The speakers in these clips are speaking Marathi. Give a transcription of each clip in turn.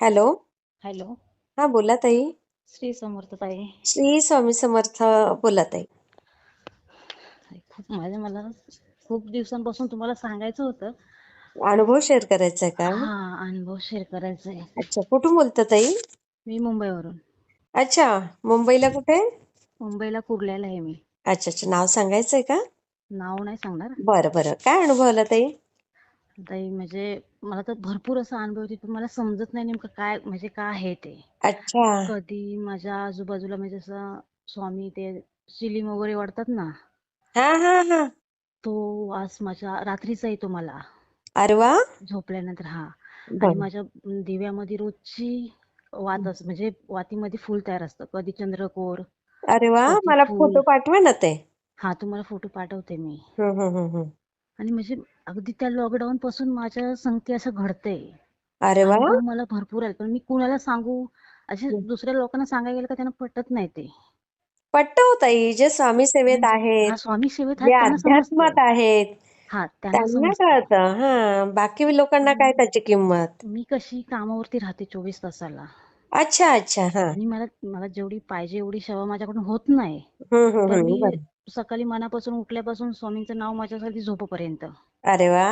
हॅलो. हॅलो. हा बोला ताई. श्री समर्थ ताई. श्री स्वामी समर्थ बोला ताई. खूप माझ्या मला खूप दिवसांपासून तुम्हाला सांगायचं होतं. अनुभव शेअर करायचा आहे का? हा अनुभव शेअर करायचा आहे. अच्छा कुठून बोलता ताई? मी मुंबईवरून. अच्छा मुंबईला कुठे? मुंबईला कुर्ल्याला आहे मी. अच्छा अच्छा नाव सांगायचंय का? नाव नाही सांगणार. बरं बरं. काय अनुभव आला ताई? ताई म्हणजे मला तर भरपूर असा अनुभव येतो पण मला समजत नाही नेमकं काय म्हणजे काय आहे ते. अच्छा. कधी माझ्या आजूबाजूला म्हणजे असं स्वामी ते चिलीम वगैरे वाढतात ना. हा हा हा. तो वास माझ्या रात्रीचा येतो मला. अरे वा. झोपल्यानंतर हा. आणि बरं. माझ्या दिव्यामध्ये रोजची वात असते म्हणजे वातीमध्ये फुल तयार असतं. कधी चंद्रकोर अरे वा कधी मला फुल. फोटो पाठवा ना ते. हा तुम्हाला फोटो पाठवते मी. हम्म, हम्म, हम्म, हम्म. आणि म्हणजे अगदी त्या लॉकडाऊन पासून माझ्या संगती असं घडतंय. अरे वा. अनुभव मला भरपूर आहे पण मी कुणाला सांगू? असे. दुसऱ्या लोकांना सांगायला गेलं का त्यांना पटत नाही ते. पट्ट हो ताई. जे स्वामी सेवेत म्हणजे आहेत हा स्वामी सेवेत जे आहेत त्यांना समजतं. अध्यात्मात आहेत हा त्यांना त्यांना समजतं. कळतं. हा बाकी लोकांना काय त्याची किंमत? मी कशी कामावरती राहते चोवीस तासाला. अच्छा अच्छा हा. आणि मला मला जेवढी पाहिजे एवढी सेवा माझ्याकडून होत नाही. पण मी बरं. सकाळी मनापासून उठल्यापासून स्वामींचं नाव माझ्यासाठी झोपेपर्यंत. अरे वा.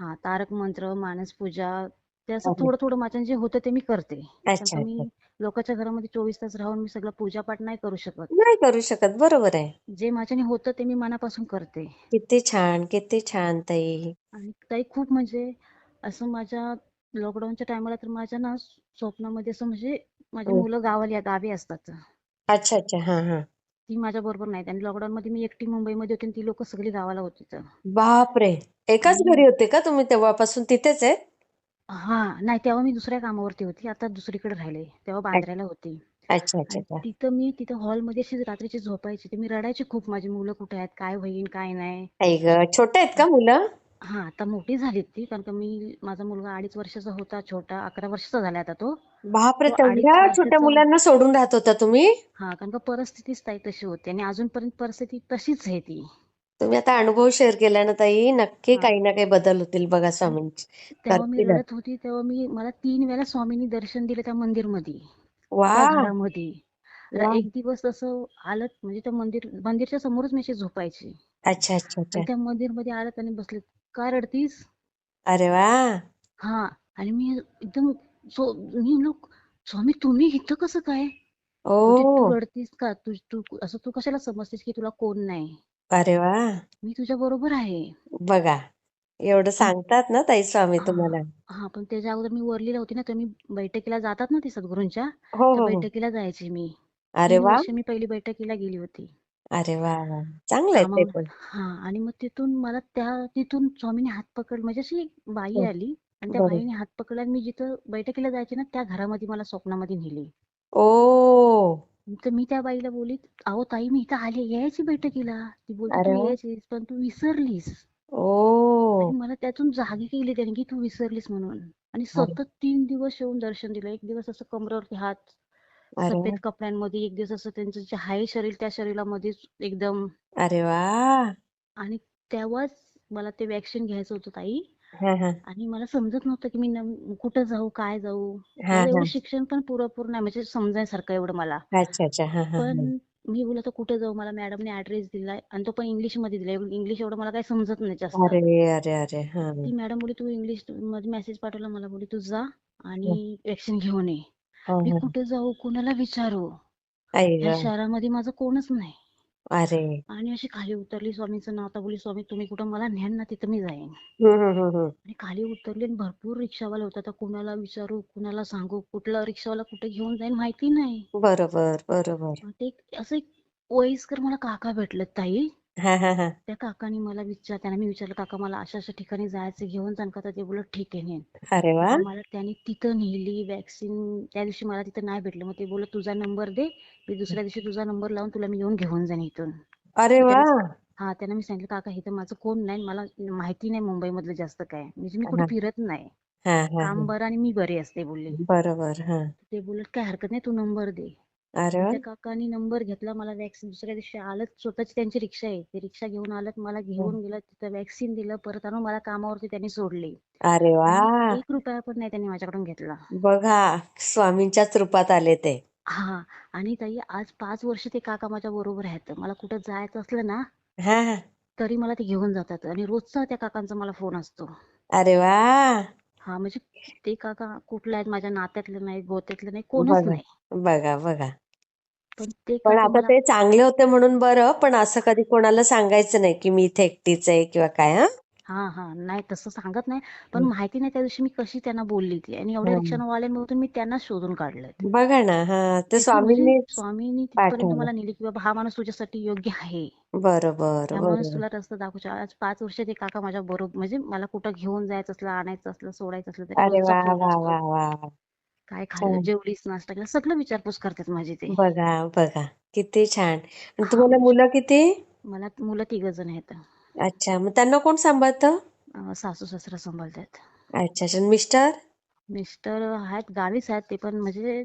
हा तारक मंत्र मानस पूजा ते असं थोडं थोडं माझ्या जे होतं ते मी करते. अच्छा मी लोकांच्या घरामध्ये चोवीस तास राहून मी सगळं पूजापाठ नाही करू शकत. नाही करू शकत बरोबर आहे. जे माझ्याने होतं ते मी मनापासून करते. किती छान किती छान ताई. आणि ताई खूप म्हणजे असं माझ्या लॉकडाऊनच्या टायमाला तर माझ्या ना स्वप्नामध्ये असं म्हणजे माझी हं. मुलं गावाला गावी असतात. अच्छा अच्छा. हा हा. ती माझ्या बरोबर नाहीत. आणि लॉकडाऊन मध्ये मी एकटी मुंबईमध्ये होते आणि ती लोक सगळी गावाला होती तर. बापरे! एकाच घरी होते का तुम्ही तेव्हापासून? तिथेच आहे हा. नाही तेव्हा मी दुसऱ्या कामावरती होती. आता दुसरीकडे राहिले. तेव्हा बांद्र्याला होती. अच्छा अच्छा आणि अच्छा. तिथं मी तिथं हॉलमध्ये अशी रात्रीची झोपायची. तर मी रडायची खूप. माझी मुलं कुठे आहेत? काय होईन? काय नाही? आई ग. छोटे आहेत का मुलं? हा आता मोठी झालीत ती कारण का मी माझा मुलगा अडीच वर्षाचा होता छोटा अकरा वर्षाचा झाला आता तो. बापरे तो अडीच तेवढ्या छोट्या वर्षाचा मुलांना सोडून राहत होता तुम्ही? हा कारण का परिस्थितीच ताई तशी होती आणि अजूनपर्यंत परिस्थिती तशीच आहे ती. तुम्ही आता अनुभव शेअर केला ना ताई नक्की हा. काही ना काही बदल होतील बघा आणि स्वामींची. तेव्हा मी करतीलच रडत होती तेव्हा मी मला तीन वेळा स्वामींनी दर्शन दिलं त्या मंदिरमध्ये वा. त्या घरामध्ये वा. एक दिवस असं आलं म्हणजे त्या मंदिर मंदिरच्या समोरच मी अशी झोपायची. अच्छा अच्छा अच्छा. आणि त्या मंदिरमध्ये आलं आणि बसले. का रडतीस अरे वा. हा आणि मी एकदम सो मी लोक स्वामी तुम्ही इथं कसं काय? ओ. म्हणजे तू रडतीस का? तू तू असं तू कशाला समजतेस की तुला कोण नाही? अरे वा. मी तुझ्या बरोबर आहे. बघा एवढं पण सांगतात ना ताई स्वामी हा तुम्हाला. हा पण त्याच्या अगोदर मी वरलीला होती ना तर मी बैठकीला जातात ना ती सद्गुरूंच्या हो हो हो. बैठकीला जायची मी. अरे तीन वा. वर्ष मी पहिली बैठकीला गेली होती. अरे वा! वा चांगलं आहे ते पण. हा आणि मग तिथून मला त्या तिथून स्वामीने हात पकड म्हणजे अशी एक बाई हं, आली आणि त्या बरोबर. बाईने हात पकडला आणि मी जिथं बैठकीला जायचे ना त्या घरामध्ये मला स्वप्नामध्ये नेली. ओ! तर मी त्या बाईला बोलली अहो ताई मी इथं आले यायची बैठकीला. ती बोलते अरे तू वा! यायचीस पण तू विसरलीस. ओ! आणि मला त्यातून जागी केली त्याने की तू विसरलीस म्हणून. आणि अरे सतत तीन दिवस येऊन दर्शन दिलं. एक दिवस असं कमरेवरती हात सफेद कपड्यांमध्ये एक दिवस असं त्यांचं जे आहे शरीर त्या शरीरामध्ये एकदम अरे वा. आणि तेव्हाच मला ते वॅक्सिन घ्यायचं होतं ताई. हा हा. आणि मला समजत नव्हतं की मी कुठं जाऊ काय जाऊ. एवढं शिक्षण पण पुरेपूर नाही म्हणजे समजायसारखं एवढं मला. अच्छा अच्छा. पण मी बोलत कुठे जाऊ? मला मॅडमने ऍड्रेस दिलाय आणि तो पण इंग्लिशमध्ये दिलाय इंग्लिश एवढं मला काही समजत नाही जास्त. अरे अरे अरे. हा. ती मॅडम बोली तू इंग्लिशमध्ये मेसेज पाठवला. मला बोली तू जा आणि वॅक्सिन घेऊन ये. मी हा. कुठे जाऊ कुणाला विचारू? ग. शहरामध्ये माझं कोणच नाही. अरे. आणि अशी खाली उतरली स्वामींचं नाव आता बोली स्वामी तुम्ही कुठं? मला न्यान ना तिथं मी जाईन. आणि खाली उतरली आणि भरपूर रिक्षावाले होते. आता कुणाला विचारू कुणाला सांगू कुठला रिक्षावाला कुठे घेऊन जाईन माहिती नाही. बरोबर बरोबर. ते असं एक वयस्कर मला काका भेटले ताई. हा हा हा. त्या काकाने मला विचार त्यांना मी विचारलं काका मला अशा अशा ठिकाणी जायचं घेऊन जाण का तर ते बोलत ठीक आहे नेन. अरे मला त्यांनी तिथं नेली वॅक्सिन त्या दिवशी मला तिथं नाही भेटलं. मग ते बोलत तुझा नंबर दे मी दुसऱ्या दिवशी तुझा नंबर लावून तुला मी येऊन घेऊन जाईन इथून. अरे वा. त्यांना हा त्यांना मी सांगितलं काका इथं माझं कोण नाही मला माहिती नाही मुंबई मधलं जास्त काय. म्हणजे मी कुठे हा. फिरत नाही. हा हा काम हा बरं आणि मी बरी असते बोलले. बरोबर हा. ते बोलत काय हरकत नाही तू नंबर दे. अरे त्या काकांनी नंबर घेतला मला वॅक्सिन दुसऱ्या दिवशी आलत स्वतःची त्यांची रिक्षा आहे. ते रिक्षा घेऊन आलत मला घेऊन गेलं तिथं वॅक्सिन दिलं परत आणून मला कामावरती त्यांनी सोडले. अरे वा. आणि एक रुपया पण नाही त्यांनी माझ्याकडून घेतला. बघा स्वामींच्याच रूपात आले ते. हा आणि ताई आज पाच वर्ष ते काका माझ्या बरोबर आहेत. मला कुठं जायचं असलं ना हा हा. तरी मला ते घेऊन जातात. आणि रोजचा त्या काकांचा मला फोन असतो. अरे वा. हा म्हणजे ते काका कुठले आहेत माझ्या नात्यातले नाही गोत्यातले नाही कोणच बघा नाही. बघा बघा. पण ते पण काका आता मला ते चांगले होते म्हणून बरं पण असं कधी कोणाला सांगायचं नाही की मी इथे एकटीच आहे किंवा काय हा? हा हा. नाही तसं सांगत नाही. पण माहिती नाही त्या दिवशी मी कशी त्यांना बोलली ती आणि एवढ्या हा. रिक्षावाल्यांमधून मी त्यांना शोधून काढलं बघा ना. हा. ते तिथं म्हणजे स्वामींनी स्वामींनी तिथपर्यंत पाठवलं मला नेली की बाबा हा माणूस तुझ्यासाठी योग्य आहे. बरोबर त्यामुळेच बरोबर. तुला रस्ता दाखवू आज पाच वर्ष ते काका माझ्या बरोबर म्हणजे मला कुठं घेऊन जायचं असलं आणायचं असलं सोडायचं असलं तरी अरे रोजचा वा फोन वा असतो वा वा. वा. काय खाल्लं? छान. जेवलीस नाश्ता केला. सगळं विचारपूस करतात माझी ते. बघा बघा. किती छान. आणि हा तुम्हाला म्हणजे मुलं किती? मला मुलं तिघ जण आहेत. अच्छा मग त्यांना कोण सांभाळतं? अं, सासू सासरा सांभाळतात. अच्छा अच्छा मिस्टर? मिस्टर आहेत गावीच आहेत ते पण म्हणजे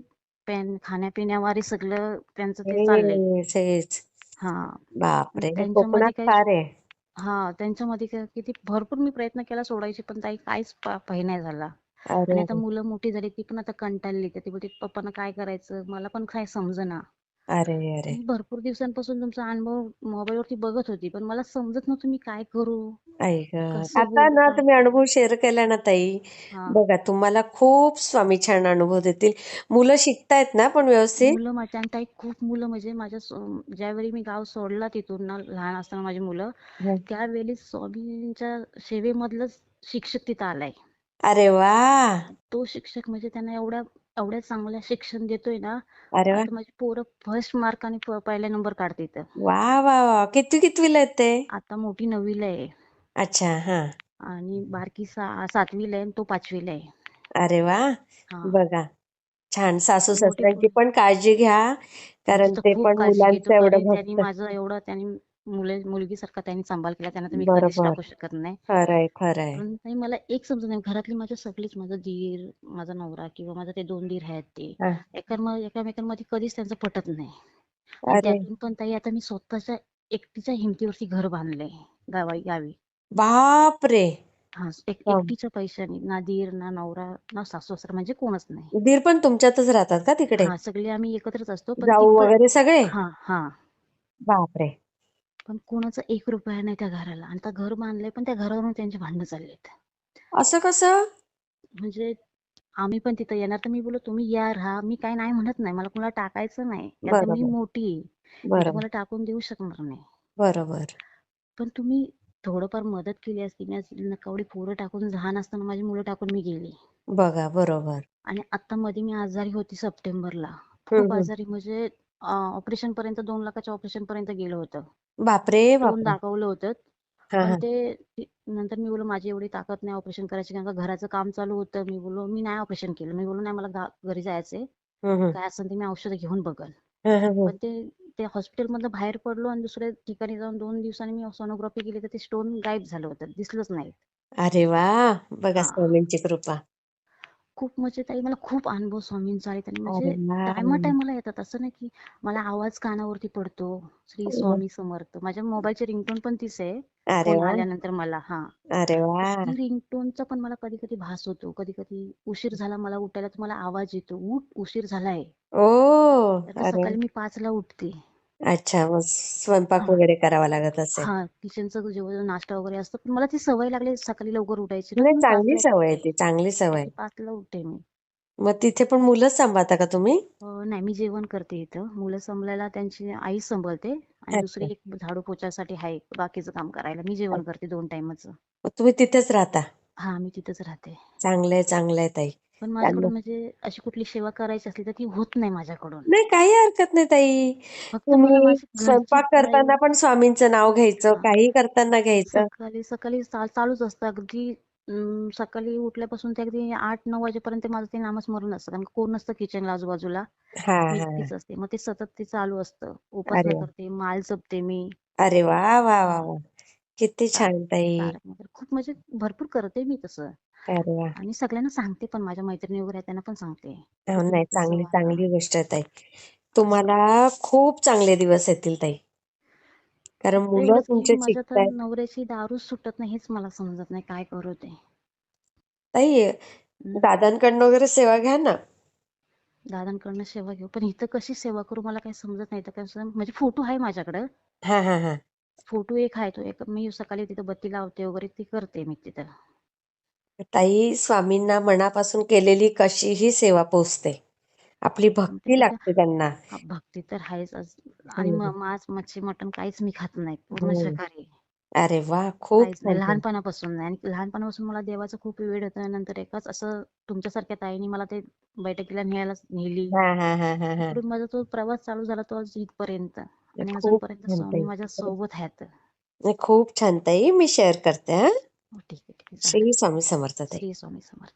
पेन खाण्यापिण्यावारी सगळं त्यांचं ते चाललंय. हा. बापरे हे त्यांच्यामध्ये कोकणात काही फार आहे. हा त्यांच्यामध्ये काय किती भरपूर मी प्रयत्न केला सोडायची पण ताई काहीच प- पाही नाही झाला. अरे आणि आता मुलं मोठी झाली ती पण आता कंटाळली तर ती बोलते पप्पांना काय करायचं? मला पण काय समजेना. अरे अरे. मी भरपूर दिवसांपासून तुमचा अनुभव मोबाईलवरती बघत होती पण मला समजत नव्हतं मी काय करू कसं आता ना काय? तुम्ही अनुभव शेअर केला ना ताई हा. बघा तुम्हाला खूप स्वामी छान अनुभव देतील. मुलं शिकतायत ना पण व्यवस्थित? मुलं माझ्या आणि ताई खूप मुलं म्हणजे माझ्या सो- ज्यावेळी मी गाव सोडला तिथून ना लहान असताना माझी मुलं हं. त्यावेळी स्वामींच्या सेवेमधलंच शिक्षक तिथं आलाय. अरे वा! तो शिक्षक म्हणजे त्यांना एवढ्या एवढ्या चांगल्या शिक्षण देतोय ना अरे वा. आता माझी पोरं फर्स्ट मार्काने प- पहिला नंबर काढते वा वा वा. किती कितवीला आहेत ते? आता मोठी नववीला आहे. अच्छा हा. आणि बारकी सा सातवीला आहे आणि तो पाचवीला आहे. अरे वा. हा. बघा. छान सासू मोठे सासऱ्यांची पण काळजी घ्या कारण ते खूप पण काळजी घेतो. मुलांचं एवढं त्यांनी माझं एवढं त्यांनी मुले मुलगीसारखा त्यांनी सांभाळ केला त्यांना तर मी कधीच बरोबर. टाकू शकत नाही. खरंय खरंय. पण ताई मला एक समजत नाही घरातली माझ्या सगळीच माझा दीर माझा नवरा किंवा माझा ते दोन दीर आहेत ते हा. एकांम- एकामेकांमध्ये कधीच त्यांचं पटत नाही. आणि अरे. त्यातून पण ताई आता मी स्वतःच्या एकटीच्या हिमतीवरती घर बांधलंय गावी गावी बापरे! हा एक हा. एकटीच्या पैशाने ना दीर ना नवरा ना सासू सासरा म्हणजे कोणच नाही. दीर पण तुमच्यातच राहतात का तिकडे? हा सगळे आम्ही एकत्रच असतो पण जाऊ तिथं वगैरे सगळे? हा हा. बापरे! पण कोणाचा एक रुपया नाही त्या घराला. आणि त्या घर बांधलंय पण त्या घरावरून त्यांची भांडणं चाललीत असं कसं? म्हणजे आम्ही पण तिथं येणार तर मी बोललो तुम्ही या राहा. मी काय नाही म्हणत नाही. मला कुणाला टाकायचं नाही. का मी मोठी आहे. मी तुम्हाला टाकून देऊ शकणार नाही. बरोबर. पण तुम्ही थोडंफार मदत केली असती मी नकावडी पोरं टाकून लहान असताना माझी मुलं टाकून मी गेली. बघा बरोबर. आणि आता मध्ये मी आजारी होती सप्टेंबरला. खूप. आजारी म्हणजे ऑपरेशन पर्यंत दोन लाखाच्या ऑपरेशन पर्यंत गेलं होतं. बापरे दाखवलं होतं. हा पण हा. ते ते- नंतर मी बोललो माझी एवढी ताकद नाही ऑपरेशन करायची कारण का घराचं काम चालू होतं. मी बोललो मी नाही ऑपरेशन केलं. मी बोललो नाही मला गा- घरी जायचंय. हम्म, हम्म. काय असेल ते मी औषधं घेऊन बघल. पण ते ते hospital मधनं बाहेर पडलो आणि दुसऱ्या ठिकाणी जाऊन दोन दिवसांनी मी सोनोग्राफी केली तर ते स्टोन गायब झालं होतं. दिसलंच नाही अरे वा! बघा हा. स्वामींची कृपा. खूप म्हणजे ताई मला खूप अनुभव स्वामींचा आहे आणि म्हणजे अरे टायमा टायमाला येतात. असं नाही की मला आवाज कानावरती पडतो श्री स्वामी समर्थ. माझ्या मोबाईलची रिंगटोन पण तीच आहे. अरे फोन आल्यानंतर मला हा. अरे ती रिंगटोनचा पण मला कधी कधी भास होतो. कधी कधी उशीर झाला मला उठायला तर मला आवाज येतो. उठ उशीर झालाय. अरे. सकाळी मी पाचला उठते. अच्छा मग स्वयंपाक हा वगैरे करावा लागत असेल. हा किचनचं जेवण नाश्ता वगैरे असतं. पण मला ती सवय लागली सकाळी लवकर उठायची. ना नाही तर मी चांगली सवय आहे ती चांगली सवय सकाळी पाचला उठते मी. मग तिथे पण मुलंच सांभाळता का तुम्ही? अं, नाही मी जेवण करते इथं. मुलं सांभाळायला त्यांची आई सांभाळते आणि दुसरी अच्छा. एक झाडू पोछासाठी आहे बाकीचं काम करायला. मी जेवण करते दोन टाइमचं मग तुम्ही तिथेच राहता? हा मी तिथंच राहते. चांगलंय चांगलंय ताई. पण माझ्याकडून म्हणजे अशी कुठली सेवा करायची असली तर ती होत नाही माझ्याकडून. नाही काही हरकत नाही ताई. फक्त मला तुम्ही घरची स्वयंपाक करताना पण स्वामींचं नाव घ्यायचं हा. काही करताना घ्यायचं. सकाळी सकाळी चालूच असतं. अगदी अं, सकाळी उठल्यापासून ते अगदी आठ नऊ वाजेपर्यंत माझं ते नामस्मरण असतं. कारण कोण नसतं किचनला आजूबाजूला. हा मी हा. एकटीच असते. मग ते सतत ते चालू असतं. अरे उपासना वा. करते माळ जपते मी. अरे वा वा वा वा. किती छान ताई. तारक खूप म्हणजे भरपूर करते मी तसं. अरे आणि सगळ्यांना सांगते पण माझ्या मैत्रिणी वगैरे आहेत त्यांना पण सांगते. हो, नाही चांगली चांगली गोष्ट आहे ताई. तुम्हाला खूप चांगले दिवस येतील ताई. कारण मुलं तुमचे माझ्या तर शिकतायत नवऱ्याची दारूच सुटत नाही हेच मला समजत नाही काय करू ते. ताई हं. दादांकडनं वगैरे सेवा घ्या ना. दादांकडनं सेवा घेऊ पण इथं कशी सेवा करू मला काही समजत नाही इथं कसं म्हणजे फोटो आहे माझ्याकडं. हा हा हा. फोटो एक आहे तो एक मी सकाळी तिथं बत्ती लावते वगैरे ती करते मी तिथं. ताई स्वामींना मनापासून केलेली कशीही सेवा पोचते. आपली भक्ती लागते त्यांना. हा, भक्ती तर आहेच. आज. आणि मांस मच्छी मटण काहीच मी खात नाही. पूर्ण हम्म. शाकाहारी. अरे वा खूप काहीच नाही. छान छान. लहानपणापासून नाही. आणि लहानपणापासून मला देवाचं खूप वेळ होतं. नंतर एकाच असं तुमच्यासारख्या ताईने मला ते बैठकीला न्यायला नेली. हा हा हा हा हा. माझा तो प्रवास चालू झाला तो आज इथपर्यंत. आणि खूप अजूनपर्यंत छान स्वामी ताई. माझ्या सोबत आहेत. नाही, खूप छान ताई. मी शेअर करते हा. हो, ठीक आहे ठीक आहे. चालेल श्री स्वामी समर्थ ताई. श्री स्वामी समर्थ.